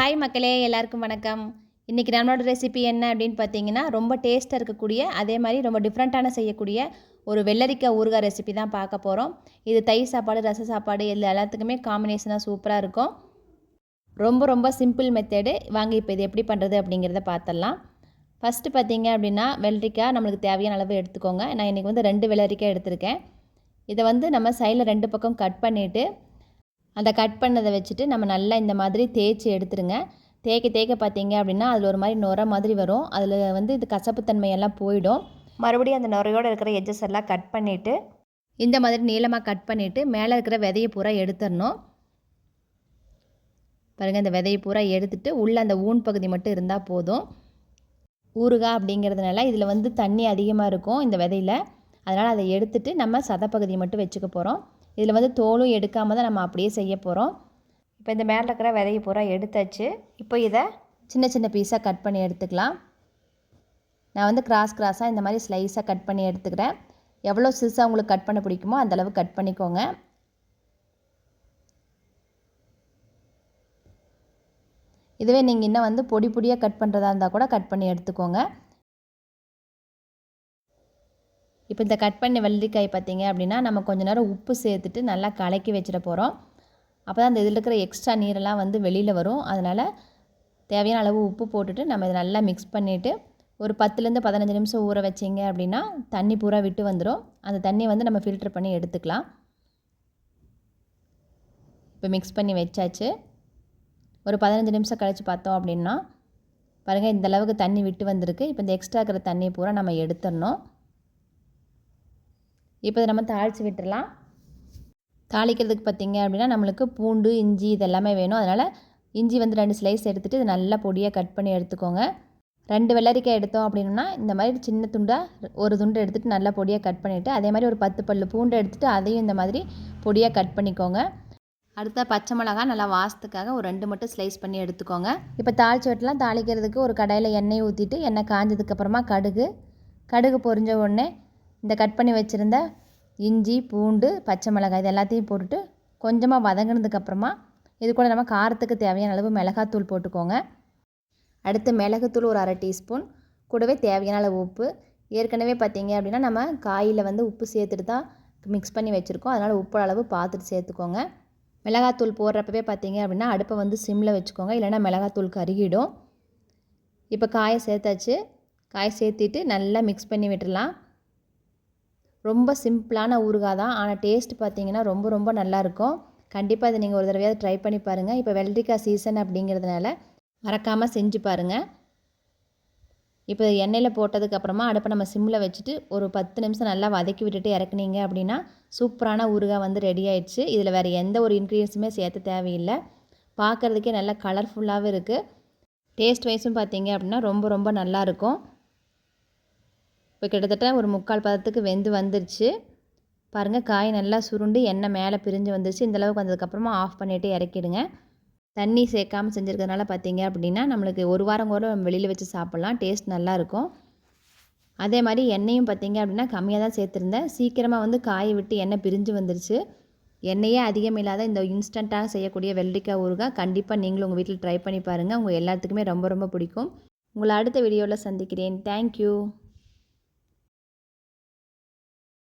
Hi மக்களே எல்லாருக்கும் வணக்கம். இன்றைக்கி நம்மளோட ரெசிபி என்ன அப்படின்னு பார்த்தீங்கன்னா ரொம்ப டேஸ்ட்டாக இருக்கக்கூடிய அதே மாதிரி ரொம்ப டிஃப்ரெண்ட்டான செய்யக்கூடிய ஒரு வெள்ளரிக்காய் ஊறுகாய் ரெசிபி தான் பார்க்க போகிறோம் இது தயிர் சாப்பாடு ரச சாப்பாடு இது எல்லாத்துக்குமே காம்பினேஷனாக சூப்பராக இருக்கும். ரொம்ப ரொம்ப சிம்பிள் மெத்தேடு வாங்க இப்போ இது எப்படி பண்ணுறது அப்படிங்கிறத பார்த்துடலாம். ஃபஸ்ட்டு பார்த்தீங்க அப்படின்னா வெள்ளரிக்காய் நம்மளுக்கு தேவையான அளவு எடுத்துக்கோங்க. நான் இன்றைக்கி வந்து ரெண்டு வெள்ளரிக்காய் எடுத்திருக்கேன். இதை வந்து நம்ம சைடில் ரெண்டு பக்கம் கட் பண்ணிவிட்டு அந்த கட் பண்ணதை வச்சுட்டு நம்ம நல்லா இந்த மாதிரி தேய்ச்சி எடுத்துருங்க. தேய்க்க தேய்க்க பார்த்தீங்க அப்படின்னா அதில் ஒரு மாதிரி நுர மாதிரி வரும். அதில் வந்து இது கசப்புத்தன்மையெல்லாம் போயிடும். மறுபடியும் அந்த நுரையோடு இருக்கிற எஜ்ஜஸ் எல்லாம் கட் பண்ணிவிட்டு இந்த மாதிரி நீளமாக கட் பண்ணிவிட்டு மேலே இருக்கிற விதையை பூரா எடுத்துடணும். பாருங்கள் இந்த விதையை பூரா எடுத்துட்டு உள்ளே அந்த ஊன் பகுதி மட்டும் இருந்தால் போதும். ஊறுகாய் அப்படிங்கிறதுனால இதில் வந்து தண்ணி அதிகமாக இருக்கும் இந்த விதையில். அதனால் அதை எடுத்துட்டு நம்ம சதப்பகுதியை மட்டும் வச்சுக்க போகிறோம் இதில் வந்து தோலும் எடுக்காமல் தான் நம்ம அப்படியே செய்ய போகிறோம். இப்போ இந்த மேலே இருக்கிற விதையை பூரா எடுத்தாச்சு. இப்போ இதை சின்ன சின்ன பீஸாக கட் பண்ணி எடுத்துக்கலாம். நான் வந்து கிராஸ் கிராஸாக இந்த மாதிரி ஸ்லைஸாக கட் பண்ணி எடுத்துக்கிறேன். எவ்வளோ சிறுசாக உங்களுக்கு கட் பண்ண பிடிக்குமோ அந்தளவு கட் பண்ணிக்கோங்க. இதுவே நீங்கள் இன்னும் வந்து பொடி பொடியாக கட் பண்ணுறதா இருந்தால் கூட கட் பண்ணி எடுத்துக்கோங்க. இப்போ இந்த கட் பண்ணி வெள்ளிக்காய் பார்த்தீங்க அப்படின்னா நம்ம கொஞ்சம் நேரம் உப்பு சேர்த்துட்டு நல்லா கலக்கி வச்சிட போகிறோம் அப்போ தான் அந்த இதில் இருக்கிற எக்ஸ்ட்ரா நீரெல்லாம் வந்து வெளியில் வரும். அதனால் தேவையான அளவு உப்பு போட்டுட்டு நம்ம இதை நல்லா மிக்ஸ் பண்ணிவிட்டு ஒரு பத்துலேருந்து பதினஞ்சு நிமிஷம் ஊற வச்சிங்க அப்படின்னா தண்ணி பூரா விட்டு வந்துடும் அந்த தண்ணியை வந்து நம்ம ஃபில்டர் பண்ணி எடுத்துக்கலாம். இப்போ மிக்ஸ் பண்ணி வச்சாச்சு. ஒரு பதினஞ்சு நிமிஷம் கழித்து பார்த்தோம் அப்படின்னா பாருங்கள் இந்த அளவுக்கு தண்ணி விட்டு வந்திருக்கு. இப்போ இந்த எக்ஸ்ட்ரா இருக்கிற தண்ணியை பூரா நம்ம எடுத்துடணும். இப்போ நம்ம தாளித்து விட்டுடலாம் தாளிக்கிறதுக்கு பார்த்திங்க அப்படின்னா நம்மளுக்கு பூண்டு இஞ்சி இதெல்லாமே வேணும். அதனால் இஞ்சி வந்து ரெண்டு ஸ்லைஸ் எடுத்துகிட்டு இது நல்லா பொடியாக கட் பண்ணி எடுத்துக்கோங்க. ரெண்டு வெள்ளரிக்காய் எடுத்தோம் அப்படின்னா இந்த மாதிரி சின்ன துண்டாக ஒரு துண்டு எடுத்துகிட்டு நல்லா பொடியாக கட் பண்ணிவிட்டு அதே மாதிரி ஒரு பத்து பல் பூண்டு எடுத்துகிட்டு அதையும் இந்த மாதிரி பொடியாக கட் பண்ணிக்கோங்க. அடுத்த பச்சை மிளகா நல்லா வாசத்துக்காக ஒரு ரெண்டு மட்டும் ஸ்லைஸ் பண்ணி எடுத்துக்கோங்க. இப்போ தாளிச்சு வெட்டலாம். தாளிக்கிறதுக்கு ஒரு கடையில் எண்ணெய் ஊற்றிட்டு எண்ணெய் காஞ்சதுக்கப்புறமா கடுகு. கடுகு பொரிஞ்ச உடனே இந்த கட் பண்ணி வச்சுருந்த இஞ்சி பூண்டு பச்சை மிளகாய் இது எல்லாத்தையும் போட்டுட்டு கொஞ்சமாக வதங்கினதுக்கப்புறமா இது கூட நம்ம காரத்துக்கு தேவையான அளவு மிளகாத்தூள் போட்டுக்கோங்க. அடுத்து மிளகுத்தூள் ஒரு அரை டீஸ்பூன். கூடவே தேவையான அளவு உப்பு. ஏற்கனவே பார்த்தீங்க அப்படின்னா நம்ம காயில் வந்து உப்பு சேர்த்துட்டு தான் மிக்ஸ் பண்ணி வச்சுருக்கோம். அதனால் உப்பு அளவு பார்த்துட்டு சேர்த்துக்கோங்க. மிளகாத்தூள் போடுறப்பவே பார்த்தீங்க அப்படின்னா அடுப்பை வந்து சிம்மில் வச்சுக்கோங்க. இல்லைனா மிளகாத்தூள் கருகிடும். இப்போ காயை சேர்த்தாச்சு. காயை சேர்த்திட்டு நல்லா மிக்ஸ் பண்ணி விட்டுடலாம். ரொம்ப சிம்பிளான ஊறுகாய் தான். ஆனால் டேஸ்ட் பார்த்தீங்கன்னா ரொம்ப ரொம்ப நல்லாயிருக்கும் கண்டிப்பாக இதை நீங்கள் ஒரு தடவையாவது ட்ரை பண்ணி பாருங்கள் இப்போ வெள்ளரிக்காய் சீசன் அப்படிங்கிறதுனால மறக்காமல் செஞ்சு பாருங்கள் இப்போ எண்ணெயில் போட்டதுக்கப்புறமா அடுப்பை நம்ம சிம்மில் வச்சுட்டு ஒரு பத்து நிமிஷம் நல்லா வதக்கி விட்டுட்டு இறக்குனீங்க அப்படின்னா சூப்பரான ஊறுகாய் வந்து ரெடி ஆயிடுச்சு. இதில் வேறு எந்த ஒரு இன்க்ரீடியன்ஸுமே சேர்த்து தேவையில்லை. பார்க்குறதுக்கே நல்லா கலர்ஃபுல்லாகவும் இருக்குது டேஸ்ட் வைஸும் பார்த்தீங்க அப்படின்னா ரொம்ப ரொம்ப நல்லாயிருக்கும் இப்போ கிட்டத்தட்ட ஒரு முக்கால் பதத்துக்கு வெந்து வந்துருச்சு. பாருங்கள் காய் நல்லா சுருண்டு எண்ணெய் மேலே பிரிஞ்சு வந்துருச்சு. இந்தளவுக்கு வந்ததுக்கப்புறமா ஆஃப் பண்ணிவிட்டு இறக்கிடுங்க. தண்ணி சேர்க்காமல் செஞ்சுருக்கிறதுனால பார்த்தீங்க அப்படின்னா நம்மளுக்கு ஒரு வாரம் கூட நம்ம வெளியில் வச்சு சாப்பிட்லாம். டேஸ்ட் நல்லாயிருக்கும் அதே மாதிரி எண்ணெயும் பார்த்தீங்க அப்படின்னா கம்மியாக தான் சேர்த்துருந்தேன். சீக்கிரமாக வந்து காயை விட்டு எண்ணெய் பிரிஞ்சு வந்துருச்சு. எண்ணெயே அதிகம் இல்லாத இந்த இன்ஸ்டண்ட்டாக செய்யக்கூடிய வெள்ளரிக்காய் ஊறுகாய் கண்டிப்பாக நீங்களும் உங்கள் வீட்டில் ட்ரை பண்ணி பாருங்கள் உங்கள் எல்லாத்துக்குமே ரொம்ப ரொம்ப பிடிக்கும். உங்களை அடுத்த வீடியோவில் சந்திக்கிறேன். தேங்க்யூ